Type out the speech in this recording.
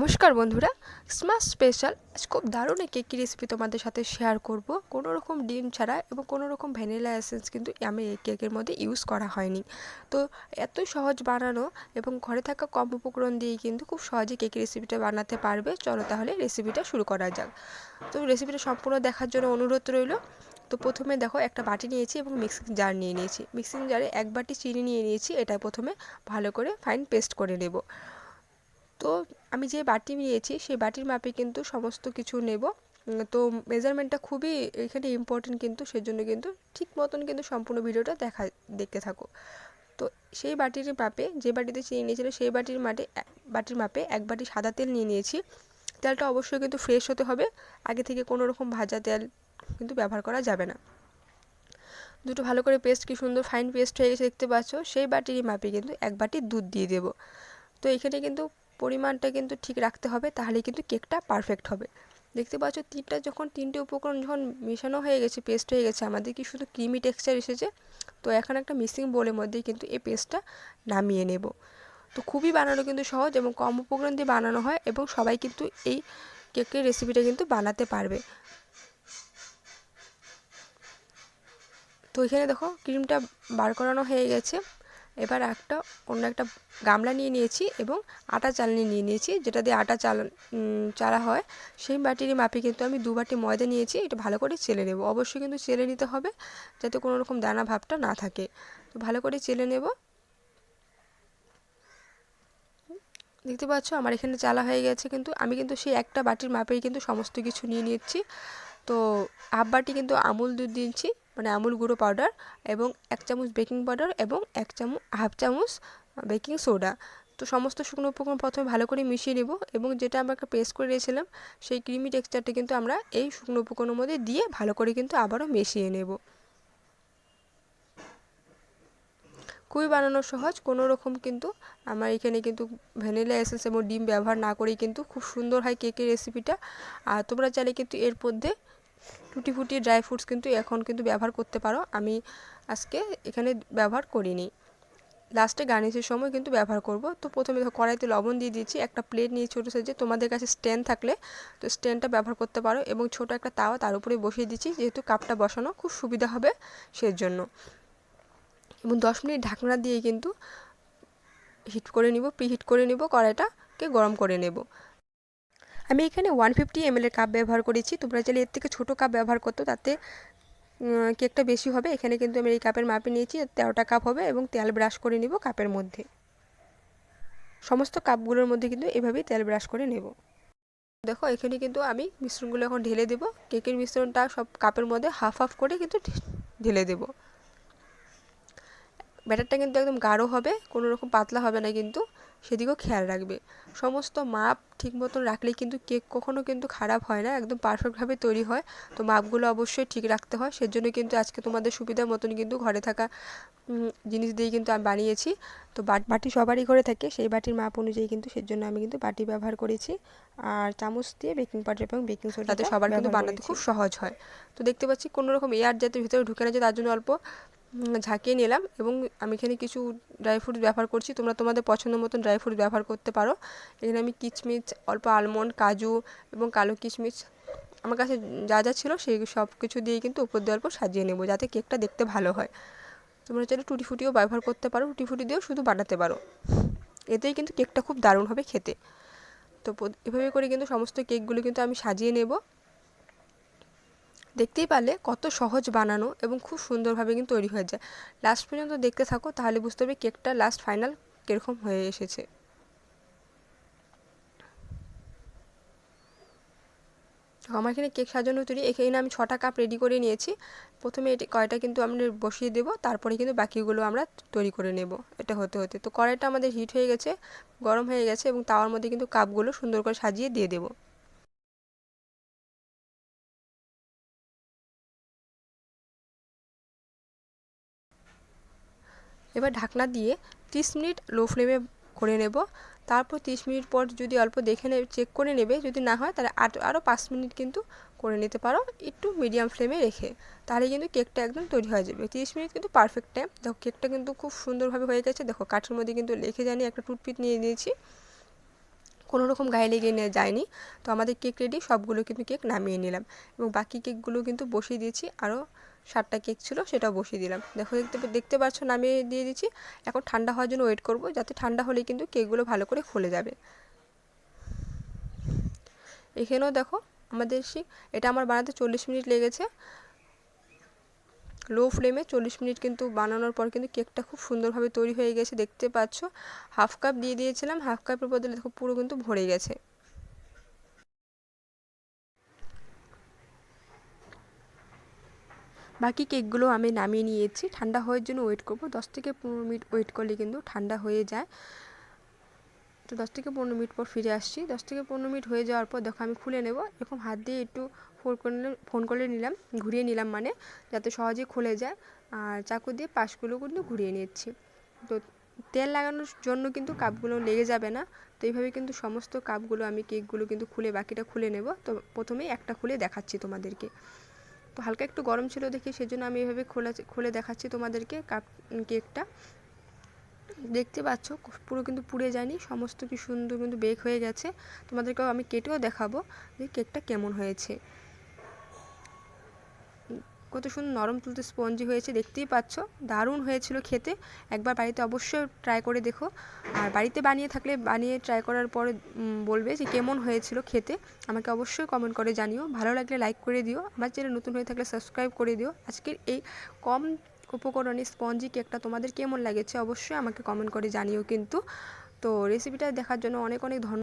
নমস্কার বন্ধুরা। Smart special আজ খুব দারুণ এক কেক রেসিপি তোমাদের সাথে শেয়ার করব। কোনো রকম ডিম ছাড়া এবং কোনো রকম ভ্যানিলা এসেন্স কিন্তু আমি এই কেকের মধ্যে ইউজ করা হয়নি। তো এত সহজ বানানো এবং ঘরে থাকা কম উপকরণ দিয়েই কিন্তু খুব সহজে কেক রেসিপিটা বানাতে পারবে। চলো তাহলে রেসিপিটা শুরু করা যাক। তো রেসিপিটা সম্পূর্ণ দেখার জন্য অনুরোধ রইল। তো প্রথমে দেখো একটা বাটি নিয়েছি এবং মিক্সিং জার নিয়ে নিয়েছি। মিক্সিং জারে এক বাটি চিনি নিয়ে নিয়েছি। এটা প্রথমে ভালো করে ফাইন পেস্ট করে নেব। তো আমি যে বাটি নিয়েছি, সেই বাটির মাপে কিন্তু সমস্ত কিছু নেব। তো মেজারমেন্টটা খুবই এখানে ইম্পর্টেন্ট কিন্তু, সেজন্য কিন্তু ঠিক মতন কিন্তু সম্পূর্ণ ভিডিওটা দেখা, দেখতে থাকো। তো সেই বাটির মাপে, যে বাটিতে চিনি নিয়েছিল সেই বাটির মাঠে বাটির মাপে এক বাটি সাদা তেল নিয়ে নিয়েছি। তেলটা অবশ্যই কিন্তু ফ্রেশ হতে হবে। আগে থেকে কোনো রকম ভাজা তেল কিন্তু ব্যবহার করা যাবে না। দুটো ভালো করে পেস্ট কি সুন্দর ফাইন পেস্ট হয়ে গেছে, দেখতে পাচ্ছ? সেই বাটির মাপে কিন্তু এক বাটি দুধ দিয়ে দেবো। তো এখানে কিন্তু পরিমাণটা কিন্তু ঠিক রাখতে হবে তাহলে কিন্তু কেকটা পারফেক্ট হবে। দেখতে পাচ্ছ, তিনটা যখন তিনটে উপকরণ যখন মেশানো হয়ে গেছে পেস্ট হয়ে গেছে, আমাদের কি শুধু ক্রিমি টেক্সচার এসেছে? তো এখন একটা মিক্সিং বোলের মধ্যেই কিন্তু এই পেস্টটা নামিয়ে নেব। তো খুবই বানানো কিন্তু সহজ এবং কম উপকরণ দিয়ে বানানো হয় এবং সবাই কিন্তু এই কেকের রেসিপিটা কিন্তু বানাতে পারবে। তো এখানে দেখো ক্রিমটা বার করানো হয়ে গেছে। এবার একটা অন্য একটা গামলা নিয়ে নিয়েছি এবং আটা চালনি নিয়ে নিয়েছি, যেটা দিয়ে আটা চাল চালা হয়। সেই বাটির মাপে কিন্তু আমি দু বাটি ময়দা নিয়েছি, এটা ভালো করে চেলে নেব। অবশ্যই কিন্তু চেলে নিতে হবে, যাতে কোনো রকম দানা ভাবটা না থাকে। তো ভালো করে চেলে নেব। দেখতে পাচ্ছ, আমার এখানে চালা হয়ে গেছে কিন্তু, আমি কিন্তু সেই একটা বাটির মাপেই কিন্তু সমস্ত কিছু নিয়ে নিচ্ছি। তো হাফ বাটি কিন্তু আমুল দুধ দিচ্ছি মানে আমুল গুঁড়ো পাউডার এবং এক চামচ বেকিং পাউডার এবং এক চামচ হাফ চামচ বেকিং সোডা। তো সমস্ত শুকনো উপকরণ প্রথমে ভালো করে মিশিয়ে নেব এবং যেটা আমরা একটা পেস্ট করে রেখেছিলাম, সেই ক্রিমি টেক্সচারটা কিন্তু আমরা এই শুকনো উপকরণের মধ্যে দিয়ে ভালো করে কিন্তু আবারও মিশিয়ে নেব। খুবই বানানো সহজ, কোনো রকম কিন্তু আমার এখানে কিন্তু ভ্যানিলা এসেন্স এবং ডিম ব্যবহার না করেই কিন্তু খুব সুন্দর হয় কেকের রেসিপিটা। আর তোমরা চাইলে কিন্তু এর মধ্যে টুটি ফুটি ড্রাই ফ্রুটস কিন্তু এখন কিন্তু ব্যবহার করতে পারো। আমি আজকে এখানে ব্যবহার করিনি। লাস্টে গার্নিশের সময় কিন্তু ব্যবহার করব। তো প্রথমে দেখো কড়াইতে লবণ দিয়ে দিয়েছি। একটা প্লেট নিয়ে ছোটো সাইজে। তোমাদের কাছে স্ট্যান্ড থাকলে তো স্ট্যান্ডটা ব্যবহার করতে পারো এবং ছোট একটা তাওয়া তার উপরে বসিয়ে দিচ্ছি। যেহেতু কাপটা বসানো খুব সুবিধা হবে সেজন্য। এবং দশ মিনিট ঢাকনা দিয়ে কিন্তু হিট করে নিব প্রিহিট করে নিব। কড়াইটাকে গরম করে নেব। আমি এখানে ওয়ান ফিফটি এমএলের কাপ ব্যবহার করেছি। তোমরা চাইলে এর থেকে ছোটো কাপ ব্যবহার করতো তাতে কেকটা বেশি হবে। এখানে কিন্তু আমি এই কাপের মাপে নিয়েছি, তেরোটা কাপ হবে এবং তেল ব্রাশ করে নিব কাপের মধ্যে। সমস্ত কাপগুলোর মধ্যে কিন্তু এভাবেই তেল ব্রাশ করে নেব। দেখো, এখানে কিন্তু আমি মিশ্রণগুলো এখন ঢেলে দেব। কেকের মিশ্রণটা সব কাপের মধ্যে হাফ হাফ করে কিন্তু ঢেলে দেব। ব্যাটারটা কিন্তু একদম গাঢ় হবে কোনো রকম পাতলা হবে না কিন্তু সেদিকেও খেয়াল রাখবে। সমস্ত মাপ ঠিক মতন রাখলেই কিন্তু কেক কখনও কিন্তু খারাপ হয় না একদম পারফেক্টভাবে তৈরি হয়। তো মাপগুলো অবশ্যই ঠিক রাখতে হয় সেজন্য কিন্তু আজকে তোমাদের সুবিধা মতন কিন্তু ঘরে থাকা জিনিস দিয়ে কিন্তু আমি বানিয়েছি। তো বাটি সবারই ঘরে থাকে সেই বাটির মাপ অনুযায়ী কিন্তু সেজন্য আমি কিন্তু বাটি ব্যবহার করেছি। আর চামচ দিয়ে বেকিং পাউডার এবং বেকিং সোডা তাতে সবার কিন্তু বানাতে খুব সহজ হয়। তো দেখতে পাচ্ছি কোনো রকম এয়ার যাতে ভিতরে ঢুকে না যায় তার জন্য অল্প ঝাঁকিয়ে নিলাম এবং আমি এখানে কিছু ড্রাই ফ্রুট ব্যবহার করছি। তোমরা তোমাদের পছন্দ মতন ড্রাই ফ্রুট ব্যবহার করতে পারো। এখানে আমি কিচমিচ, অল্প আলমন্ড কাজু এবং কালো কিচমিচ আমার কাছে যা যা ছিল সেই সব কিছু দিয়ে কিন্তু উপর দিয়ে অল্প সাজিয়ে নেব যাতে কেকটা দেখতে ভালো হয়। তোমরা চাইলে টুটি ফুটিও ব্যবহার করতে পারো। টুটি ফুটি দিয়েও শুধু বানাতে পারো। এতেই কিন্তু কেকটা খুব দারুণ হবে খেতে। তো এভাবে করে কিন্তু সমস্ত কেকগুলো কিন্তু আমি সাজিয়ে নেব। দেখতেই পারলে কত সহজ বানানো এবং খুব সুন্দরভাবে কিন্তু তৈরি হয়ে যায়। লাস্ট পর্যন্ত দেখতে থাকো, তাহলে বুঝতে হবে কেকটা লাস্ট ফাইনাল কীরকম হয়ে এসেছে। আমার এখানে কেক সাজানো তৈরি, এখানে আমি ছটা কাপ রেডি করে নিয়েছি। প্রথমে এটি কড়াইটা কিন্তু আমরা বসিয়ে দেবো, তারপরে কিন্তু বাকিগুলো আমরা তৈরি করে নেব, এটা হতে হতে। তো কড়াইটা আমাদের হিট হয়ে গেছে, গরম হয়ে গেছে এবং তাওয়ার মধ্যে কিন্তু কাপগুলো সুন্দর করে সাজিয়ে দিয়ে দেবো। এবার ঢাকনা দিয়ে তিরিশ মিনিট লো ফ্লেমে করে নেব। তারপর তিরিশ মিনিট পর যদি অল্প দেখে নেবে চেক করে নেবে, যদি না হয় তাহলে আরও পাঁচ মিনিট কিন্তু করে নিতে পারো। একটু মিডিয়াম ফ্লেমে রেখে, তাহলে কিন্তু কেকটা একদম তৈরি হয়ে যাবে। তিরিশ মিনিট কিন্তু পারফেক্ট টাইম দেখো কেকটা কিন্তু খুব সুন্দরভাবে হয়ে গেছে। দেখো কাঠের মধ্যে কিন্তু লেখে জানি একটা টুথপিক নিয়ে নিয়েছি। কোনো রকম গায়ে লেগে নিয়ে যায়নি। তো আমাদের কেক রেডি সবগুলো কিন্তু কেক নামিয়ে নিলাম। এবং বাকি কেকগুলো কিন্তু বসিয়ে দিয়েছি। আরও সাতটা কেক ছিল, সেটাও বসিয়ে দিলাম। দেখো, দেখতে দেখতে পাচ্ছ, নামিয়ে দিয়ে দিচ্ছি। এখন ঠান্ডা হওয়ার জন্য ওয়েট করব, যাতে ঠান্ডা হলে কিন্তু কেকগুলো ভালো করে ফুলে যাবে। এখানেও দেখো, আমাদের সে এটা আমার বানাতে চল্লিশ মিনিট লেগেছে। লো ফ্লেমে চল্লিশ মিনিট কিন্তু বানানোর পর কিন্তু কেকটা খুব সুন্দরভাবে তৈরি হয়ে গেছে, দেখতে পাচ্ছ। হাফ কাপ দিয়ে দিয়েছিলাম হাফ কাপের বদলে দেখো পুরো কিন্তু ভরে গেছে। বাকি কেকগুলো আমি নামিয়ে নিয়েছি। ঠান্ডা হওয়ার জন্য ওয়েট করব। দশ থেকে পনেরো মিনিট ওয়েট করলে কিন্তু ঠান্ডা হয়ে যায়। তো দশ থেকে পনেরো মিনিট পর ফিরে আসছি। দশ থেকে পনেরো মিনিট হয়ে যাওয়ার পর দেখো আমি খুলে নেব। এরকম হাত দিয়ে একটু ফোন করে ফোন করে নিলাম, ঘুরিয়ে নিলাম মানে যাতে সহজে খুলে যায়। আর চাকু দিয়ে পাশগুলো কিন্তু ঘুরিয়ে নিচ্ছি। তো তেল লাগানোর জন্য কিন্তু কাপগুলো লেগে যাবে না। তো এইভাবে কিন্তু সমস্ত কাপগুলো আমি কেকগুলো কিন্তু খুলে বাকিটা খুলে নেব। তো প্রথমেই একটা খুলে দেখাচ্ছি তোমাদেরকে। হালকা একটু গরম ছিল দেখি, সেজন্য আমি এভাবে খোলা খুলে দেখাচ্ছি তোমাদেরকে কাপ কেকটা। দেখতে পাচ্ছ পুরো কিন্তু পুড়ে যায়নি, সমস্ত কি সুন্দর কিন্তু বেক হয়ে গেছে। তোমাদেরকেও আমি কেটেও দেখাবো যে কেকটা কেমন হয়েছে। কত সুন্দর নরম তুলতে স্পঞ্জি হয়েছে, দেখতেই পাচ্ছ। দারুণ হয়েছিল খেতে। একবার বাড়িতে অবশ্যই ট্রাই করে দেখো। আর বাড়িতে বানিয়ে থাকলে, বানিয়ে ট্রাই করার পরে বলবে যে কেমন হয়েছিল খেতে। আমাকে অবশ্যই কমেন্ট করে জানিও। ভালো লাগলে লাইক করে দিও। আমার চ্যানেল নতুন হয়ে থাকলে সাবস্ক্রাইব করে দিও। আজকের এই কম উপকরণে স্পঞ্জি কেকটা তোমাদের কেমন লাগেছে, অবশ্যই আমাকে কমেন্ট করে জানিও কিন্তু। তো রেসিপিটা দেখার জন্য অনেক অনেক ধন্যবাদ।